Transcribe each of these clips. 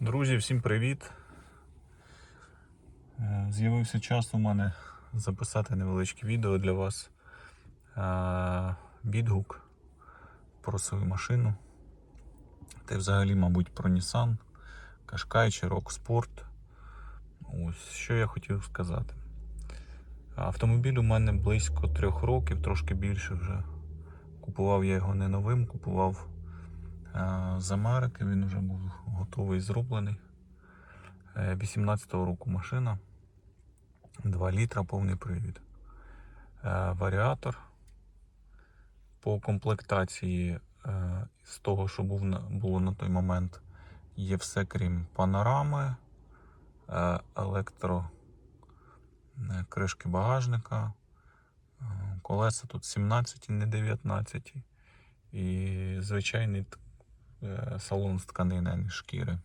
Друзі, всім привіт! Е, З'явився час у мене записати невеличке відео для вас. Е, Відгук про свою машину. Та взагалі, мабуть, про Nissan, Qashqai чи Rock Sport. Ось що я хотів сказати. Автомобіль у мене близько трьох років, трошки більше вже. Купував я його не новим, купував з Америки, він вже був готовий зроблений. 18-го року машина. 2 літра повний привід. Е, Варіатор. По комплектації е, з того, що було на той момент, є все крім панорами, е, електро е, кришки багажника. Е, Колеса тут 17, не 19. І звичайний е, салон з тканини, а не шкіри.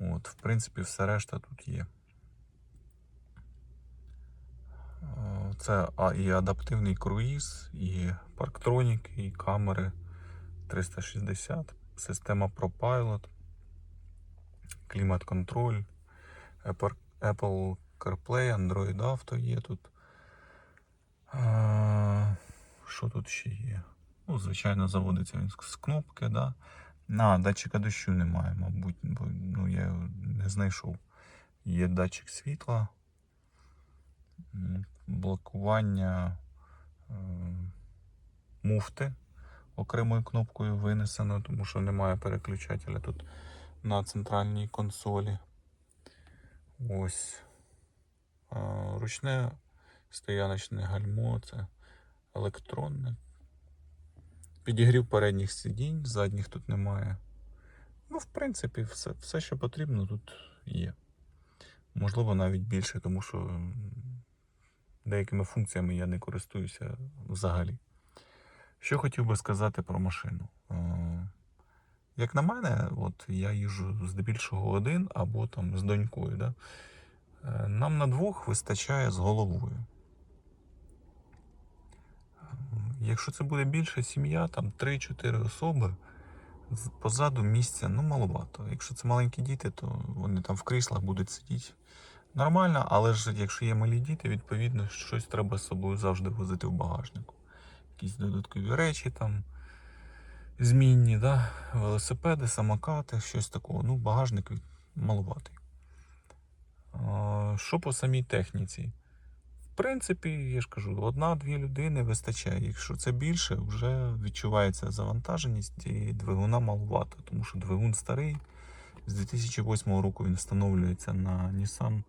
От, в принципі, все решта тут є. Е, Це і адаптивний круїз, і парктроніки, і камери 360, система ProPilot, клімат-контроль, Apple CarPlay, Android Auto є тут. Е, Що тут ще є? Ну, звичайно, заводиться він з кнопки, да. А, датчика дощу немає, мабуть, бо ну, я його не знайшов. Є датчик світла, блокування е, муфти окремою кнопкою винесено, тому що немає переключателя тут на центральній консолі. Ось. Е, Ручне стояночне гальмо, це електронне. Підігрів передніх сидінь, задніх тут немає. Ну, в принципі, все, все, що потрібно, тут є. Можливо, навіть більше, тому що деякими функціями я не користуюся взагалі. Що хотів би сказати про машину? Е, Як на мене, от я їжджу здебільшого один або там з донькою. Да? Е, Нам на двох вистачає з головою. Якщо це буде більша сім'я, там 3-4 особи, позаду місця ну маловато. Якщо це маленькі діти, то вони там в кріслах будуть сидіти. Нормально, але ж якщо є малі діти, відповідно щось треба з собою завжди возити в багажнику. Якісь додаткові речі там змінні, да? велосипеди, самокати, щось такого. Ну, багажник маловатий. Що по самій техніці? В принципі, я ж кажу, одна-дві людини вистачає. Якщо це більше, вже відчувається завантаженість і двигуна маловато, тому що двигун старий. З 2008 року він встановлюється на Nissan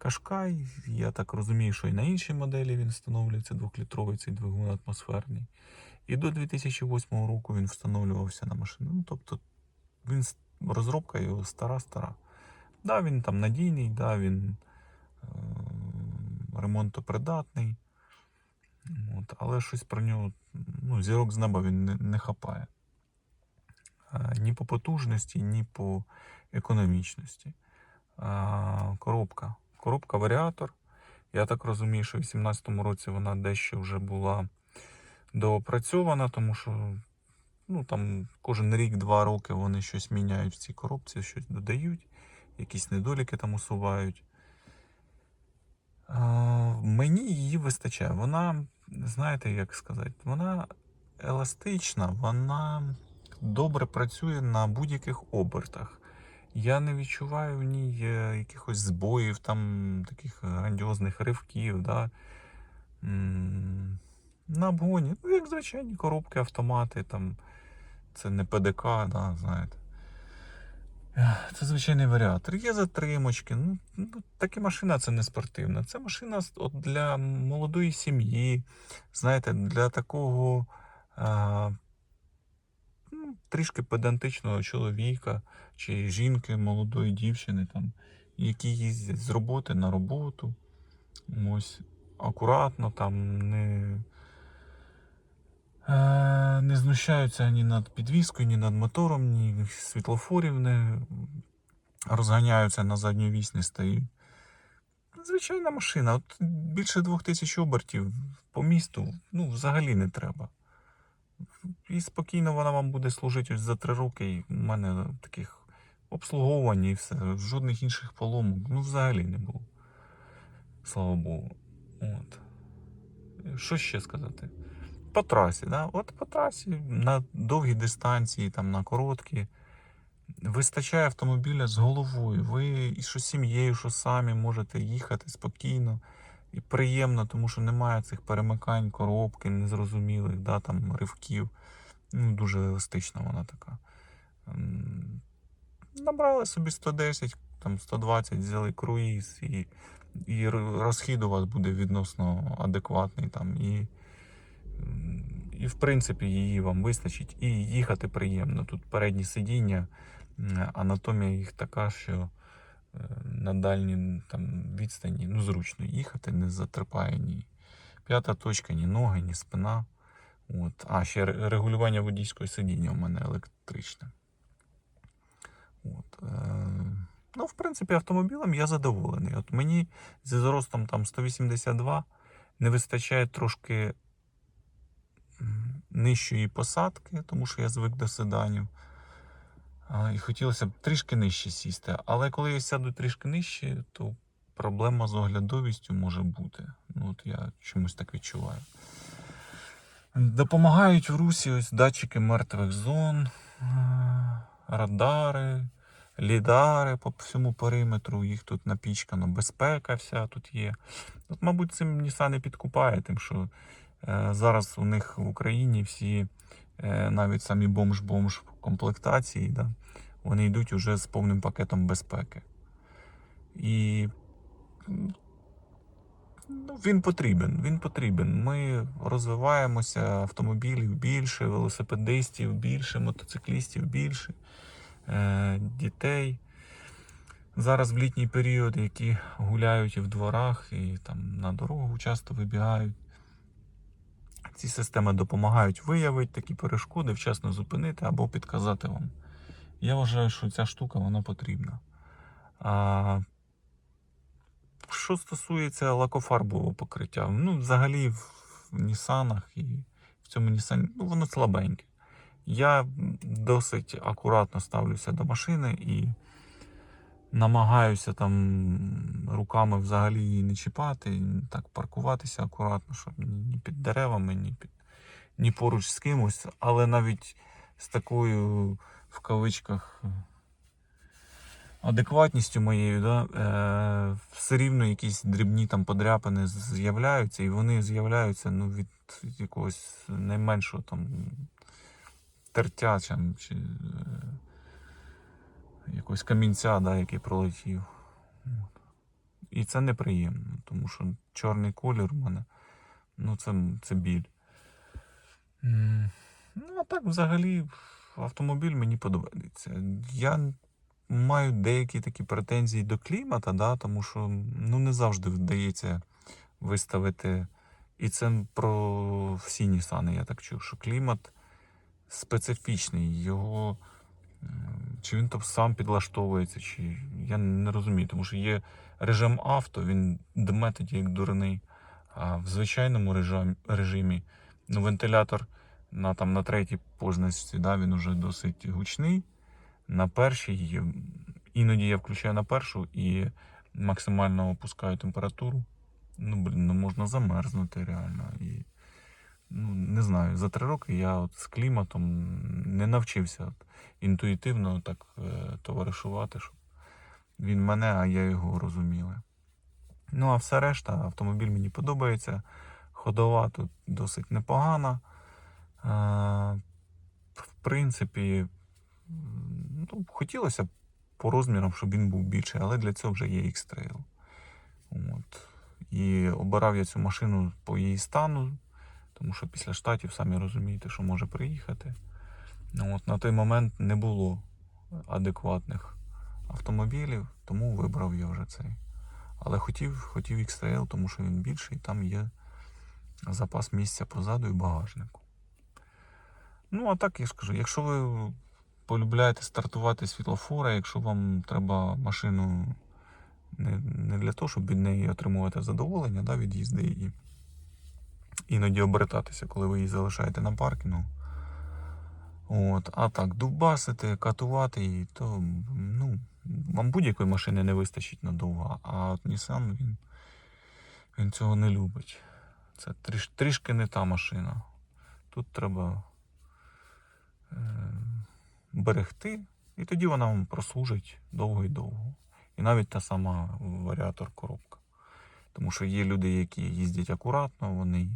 Qashqai. Я так розумію, що і на іншій моделі він встановлюється двохлітровий цей двигун атмосферний. І до 2008 року він встановлювався на машину. Ну, тобто він розробка його стара-стара. Да, він там надійний, да, він е, ремонтопридатний. От, але щось про нього, ну, зірок з неба він не, не хапає. Ні по потужності, ні по економічності. Коробка. Коробка варіатор. Я так розумію, що в 2018 році вона дещо вже була доопрацьована, тому що ну, там кожен рік-два роки вони щось міняють в цій коробці, щось додають, якісь недоліки там усувають. Мені її вистачає. Вона, знаєте, як сказати, вона еластична, вона добре працює на будь-яких обертах. Я не відчуваю в ній е, якихось збоїв, там таких грандіозних ривків. Да? На обгоні, ну, як звичайні коробки, автомати, там, це не ПДК, да, знаєте. Це звичайний варіатор. Є затримочки. Ну, ну, таке машина це не спортивна. Це машина от для молодої сім'ї, знаєте, для такого а, ну, трішки педантичного чоловіка чи жінки, молодої дівчини, там, які їздять з роботи на роботу. Ось акуратно, там не. Е, Не знущаються ні над підвіскою, ні над мотором, ні світлофорів не розганяються на задню вісь, не стають. Звичайна машина. От більше двох тисяч обертів по місту ну, взагалі не треба. І спокійно вона вам буде служити ось за три роки. І в мене таких обслуговування і все. Жодних інших поломок, ну взагалі не було. Слава Богу. От. Що ще сказати? По трасі, да? От по трасі на довгі дистанції, там, на короткі. Вистачає автомобіля з головою. Ви і що сім'єю, що самі можете їхати спокійно і приємно, тому що немає цих перемикань, коробки незрозумілих, да, там, ривків. Ну, дуже еластична вона така. Набрали собі 110, там 120, взяли круїз, і, і розхід у вас буде відносно адекватний. Там, і, і в принципі її вам вистачить, і їхати приємно. Тут передні сидіння, анатомія їх така, що е, на дальній там, відстані ну, зручно їхати, не затерпає ні п'ята точка, ні ноги, ні спина. От. А, ще регулювання водійського сидіння у мене електричне. От. Е, ну, в принципі, автомобілем я задоволений. От мені зі зростом там 182 не вистачає трошки нижчої посадки, тому що я звик до седанів. І хотілося б трішки нижче сісти. Але коли я сяду трішки нижче, то проблема з оглядовістю може бути. Ну, от я чомусь так відчуваю. Допомагають в русі ось датчики мертвих зон, радари, лідари по всьому периметру. Їх тут напічкано, безпека вся тут є. От, мабуть, цим Nissan не підкупає, тим, що зараз у них в Україні всі, е, навіть самі бомж-бомж комплектації, да, вони йдуть уже з повним пакетом безпеки. І ну, він потрібен. Він потрібен. Ми розвиваємося, автомобілів більше, велосипедистів більше, мотоциклістів більше, е, дітей. Зараз в літній період, які гуляють і в дворах, і там на дорогу часто вибігають. Ці системи допомагають виявити такі перешкоди, вчасно зупинити або підказати вам. Я вважаю, що ця штука вона потрібна. А, що стосується лакофарбового покриття, ну, взагалі в Нісанах і в цьому Нісані, ну, воно слабеньке. Я досить акуратно ставлюся до машини і намагаюся там руками взагалі її не чіпати, так паркуватися акуратно, щоб ні під деревами, ні, під, ні поруч з кимось, але навіть з такою в кавичках адекватністю моєю, да, е, все рівно якісь дрібні там подряпини з'являються, і вони з'являються ну, від якогось найменшого там тертя чи е, якогось камінця, да, який пролетів. От. І це неприємно, тому що чорний колір у мене, ну це, це біль. Ну, а так взагалі автомобіль мені подобається. Я маю деякі такі претензії до клімата, да, тому що ну, не завжди вдається виставити. І це про всі Нісани, я так чув, що клімат специфічний. Його чи він там сам підлаштовується, чи я не розумію, тому що є режим авто, він дме тоді як дурний. А в звичайному режимі, ну, вентилятор на, там, на третій позначці, да, він уже досить гучний. На першій, іноді я включаю на першу і максимально опускаю температуру. Ну, блін, ну можна замерзнути реально. І, ну, не знаю, за три роки я от з кліматом не навчився інтуїтивно так е, товаришувати, щоб він мене, а я його розуміли. Ну, а все решта, автомобіль мені подобається. Ходова тут досить непогана. Е, в принципі, ну, хотілося б по розмірам, щоб він був більший, але для цього вже є X-Trail. От. І обирав я цю машину по її стану, тому що після штатів, самі розумієте, що може приїхати. Ну, от, на той момент не було адекватних автомобілів, тому вибрав я вже цей. Але хотів, хотів X-Trail, тому що він більший, там є запас місця позаду і багажнику. Ну, а так я ж кажу, якщо ви полюбляєте стартувати світлофора, якщо вам треба машину не, не для того, щоб від неї отримувати задоволення да, від їзди і іноді обертатися, коли ви її залишаєте на паркінгу. От, а так, дубасити, катувати її, то ну, вам будь-якої машини не вистачить надовго, а от Nissan він, він цього не любить. Це тріш, трішки не та машина. Тут треба е, берегти, і тоді вона вам прослужить довго і довго. І навіть та сама варіатор коробка. Тому що є люди, які їздять акуратно, вони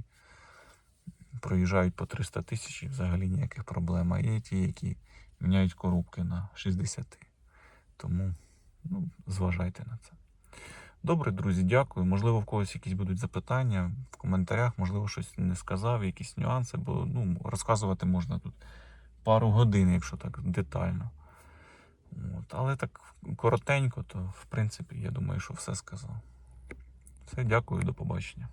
проїжджають по 300 тисяч і взагалі ніяких проблем. А є ті, які міняють коробки на 60. Тому ну, зважайте на це. Добре, друзі, дякую. Можливо, в когось якісь будуть запитання в коментарях, можливо, щось не сказав, якісь нюанси, бо ну, розказувати можна тут пару годин, якщо так детально. От. Але так коротенько, то в принципі, я думаю, що все сказав. Все, дякую, до побачення.